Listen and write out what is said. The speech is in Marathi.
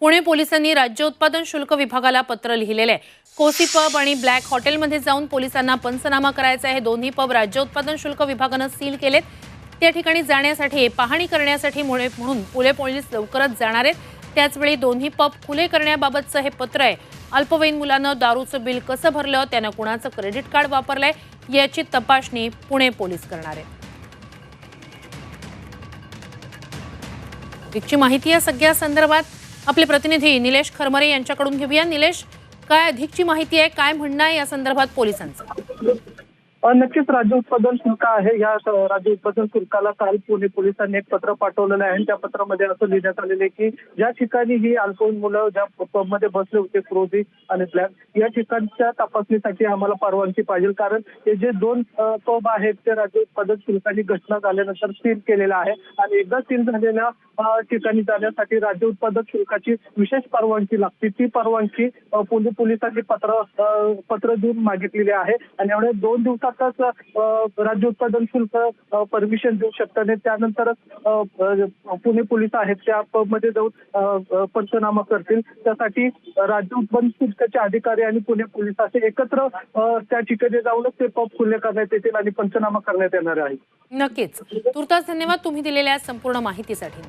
पुणे पोलिसांनी राज्य उत्पादन शुल्क विभागाला पत्र लिहिलेले आहे. कोसी पब आणि ब्लॅक हॉटेलमध्ये जाऊन पोलिसांना पंचनामा करायचा आहे. हे दोन्ही पब राज्य उत्पादन शुल्क विभागानं सील केलेत. त्या ठिकाणी जाण्यासाठी पाहणी करण्यासाठी मुळे म्हणून पुणे पोलीस लवकरच जाणार आहेत. त्याचवेळी दोन्ही पब खुले करण्याबाबतचं हे पत्र आहे. अल्पवयीन मुलानं दारूचं बिल कसं भरलं त्यानं कुणाचं क्रेडिट कार्ड वापरलंय याची तपासणी पुणे पोलीस करणार आहेत माहिती या सगळ्या संदर्भात. आपले प्रतिनिधी निलेश खरमरे यांच्याकडून घेऊया. निलेश काय अधिकची माहिती आहे? काय म्हणणं आहे या संदर्भात पोलिसांचं? नक्कीच राज्य उत्पादन शुल्क आहे. या राज्य उत्पादन शुल्काला काल पुणे पोलिसांनी एक पत्र पाठवलेलं आहे आणि त्या पत्रामध्ये असं लिहिण्यात आलेलं आहे की ज्या ठिकाणी ही अल्पवयीन मुलं ज्या पबमध्ये बसले होते क्रोझी आणि ब्लॅक या ठिकाणच्या तपासणीसाठी आम्हाला परवानगी पाहिजे. कारण हे जे दोन पब आहेत ते राज्य उत्पादन शुल्काची घटना झाल्यानंतर सील केलेलं आहे. आणि एकदा सील झालेल्या ठिकाणी जाण्यासाठी राज्य उत्पादन शुल्काची विशेष परवानगी लागते. ती परवानगी पुणे पोलिसांनी पत्र पत्र देऊन मागितलेली आहे. आणि एवढ्या दोन दिवसात अ, राज्य उत्पादन शुल्क परमिशन देऊ शकतात आणि त्यानंतरच पुणे पोलीस आहेत त्या पबमध्ये जाऊन पंचनामा करतील. त्यासाठी राज्य उत्पादन शुल्काचे अधिकारी आणि पुणे पोलीस असे एकत्र त्या ठिकाणी जाऊनच ते पब खुले करण्यात येतील आणि पंचनामा करण्यात येणार आहे. नक्कीच. तुर्तास धन्यवाद तुम्ही दिलेल्या संपूर्ण माहितीसाठी.